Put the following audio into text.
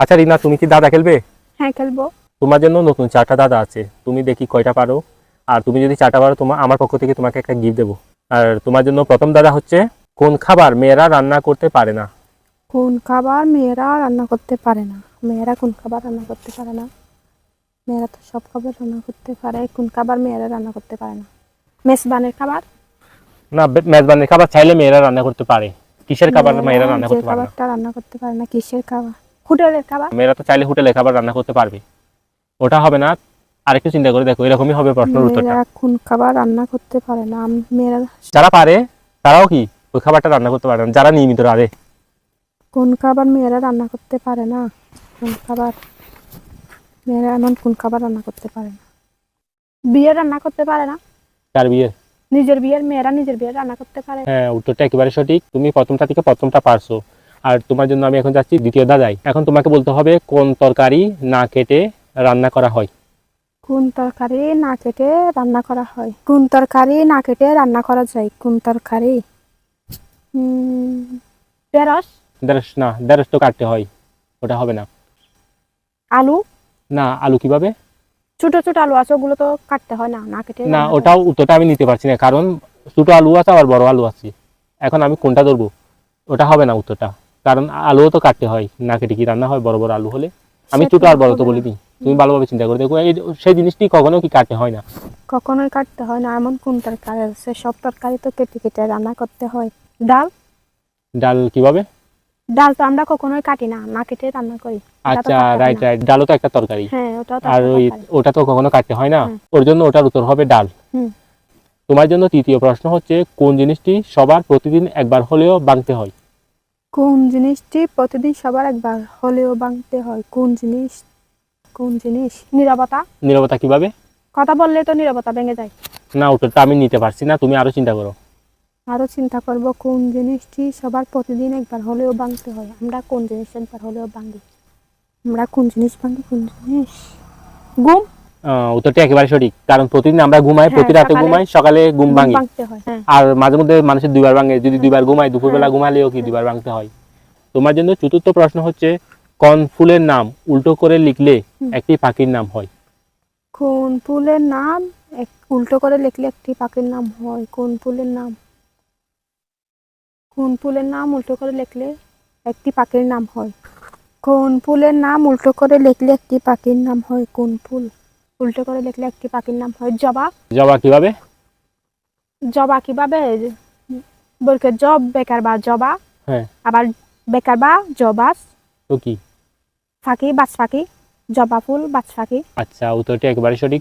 আচ্ছা রিনা তুমি কি দাদা খেলবে? হ্যাঁ খেলব। তোমার জন্য নতুন চারটা দাদা আছে। তুমি দেখি কয়টা পারো। আর তুমি যদি চারটা পারো তোমার আমার পক্ষ থেকে তোমাকে একটা গিফট দেবো। আর তোমার জন্য প্রথম দাদা হচ্ছে কোন খাবার মেয়েরা রান্না করতে পারে না? কোন খাবার মেয়েরা রান্না করতে পারে না? মেয়েরা কোন খাবার রান্না করতে পারে না? মেয়েরা তো সব খাবার রান্না করতে পারে কোন খাবার মেয়েরা রান্না করতে পারে না? মেজবানের খাবার? না মেজবানের খাবার চাইলে মেয়েরা রান্না করতে পারে। কিসের খাবার মেয়েরা রান্না করতে পারে না? রান্না করতে পারে না কিসের খাবার? হোটেলের খাবার? মেয়েরা তো চাইলে হোটেলে খাবার রান্না করতে পারবে। ওটা হবে না আরেকটু চিন্তা করে দেখো এরকমই হবে প্রশ্নের উত্তরটা। খাবার রান্না করতে পারে না মেয়েরা যারা পারে তারাও কি ওই খাবারটা রান্না করতে পারে না? যারা নিয়মিত রাঁধে। কোন খাবার মেয়েরা রান্না করতে পারে না? কোন খাবার মেয়েরা এমন কোন খাবার রান্না করতে পারে না? বিয়ে রান্না করতে পারে না? তার বিয়ে? নিজের বিয়ের মেয়েরা নিজের বিয়ে রান্না করতে পারে হ্যাঁ উত্তরটা একেবারে সঠিক। তুমি প্রথমটা থেকে প্রথমটা পারছ। আর তোমার জন্য আমি এখন যাচ্ছি দ্বিতীয় দাদাই। এখন তোমাকে বলতে হবে কোন তরকারি না কেটে রান্না করা হয়। কোন তরকারি না কেটে রান্না করা হয়? কোন তরকারি না কেটে রান্না করা যায়? কোন তরকারি? উম, ঢেঁড়স। না দেড়শ তো কাটতে হয়। ওটা হবে না। আলু। না আলু কীভাবে? ছোট ছোট আলু আছে ওগুলো তো কাটতে হয় না না কেটে না ওটাও উত্তরটা আমি নিতে পারছি না কারণ ছোট আলু আছে আবার বড় আলু আছে। এখন আমি কোনটা ধরবো? ওটা হবে না উত্তরটা। কারণ আলুও তো কাটতে হয় না কেটে কি রান্না হয় বড় বড় আলু হলে। আমি ছোট আর বড় তো বলি দিই তুমি ভালোভাবে চিন্তা করে দেখো সেই জিনিসটি কখনো কি কাটতে হয় না। কখনোই কাটতে হয় না এমন কোন তরকারি আছে? সব তরকারি তো কেটে কেটে রান্না করতে হয়। ডাল? ডাল কীভাবে? ডাল তো আমরা কখনোই কাটি না না কেটে রান্না করি। আচ্ছা রাইট। রাইট ডালও তো একটা তরকারি। হ্যাঁ আর ওই ওটা তো কখনো কাটতে হয় না। ওর জন্য ওটার উত্তর হবে ডাল। তোমার জন্য তৃতীয় প্রশ্ন হচ্ছে কোন জিনিসটি সবার প্রতিদিন একবার হলেও বাংতে হয়? কোন জিনিসটি প্রতিদিন সবার একবার হলেও ভাঙতে হয়? কোন জিনিস কোন জিনিস? নীরবতা। নীরবতা কীভাবে? কথা বললে তো নীরবতা ভেঙে যায়। না উত্তরটা আমি নিতে পারছি না তুমি আরও চিন্তা করো। আরও চিন্তা করব কোন জিনিসটি সবার প্রতিদিন একবার হলেও ভাঙতে হয়? আমরা কোন জিনিস একবার হলেও ভাঙি? আমরা কোন জিনিস ভাঙি কোন জিনিস? ঘুম উত্তরটা একেবারে সঠিক। কারান প্রতিদিন আমরা ঘুমাই হ্যাঁ, প্রতি রাতে ঘুমাই সকালে ঘুম ভাঙি। হয় হ্যাঁ। আর মাঝে মধ্যে মানুষের দুইবার ভাঙে। যদি দুইবার ঘুমাই দুপুরবেলা হ্যাঁ। ঘুমালেও কি দুইবার ভাঙতে হয়? তোমার জন্য চতুর্থ প্রশ্ন হচ্ছে কোন ফুলের নাম উল্টো করে লিখলে একটি পাখির নাম হয়? কোন ফুলের নাম উল্টো করে লিখলে একটি পাখির নাম হয়? কোন ফুলের নাম? কোন ফুলের নাম উল্টো করে লিখলে একটি পাখির নাম হয়? কোন ফুলের নাম উল্টো করে লিখলে একটি পাখির নাম হয়? কোন ফুল? উল্টো করে লিখলে একটি পাখির নাম হয় জবা। জবা কীভাবে? জবা কীভাবে? বলকে জব বেকার বা জবা। হ্যাঁ। আবার বেকার বা জবাস। তো কি? ফাঁকি বাজ ফাঁকি জবা ফুল বাজ ফাঁকি। আচ্ছা উত্তরটি একবারে সঠিক।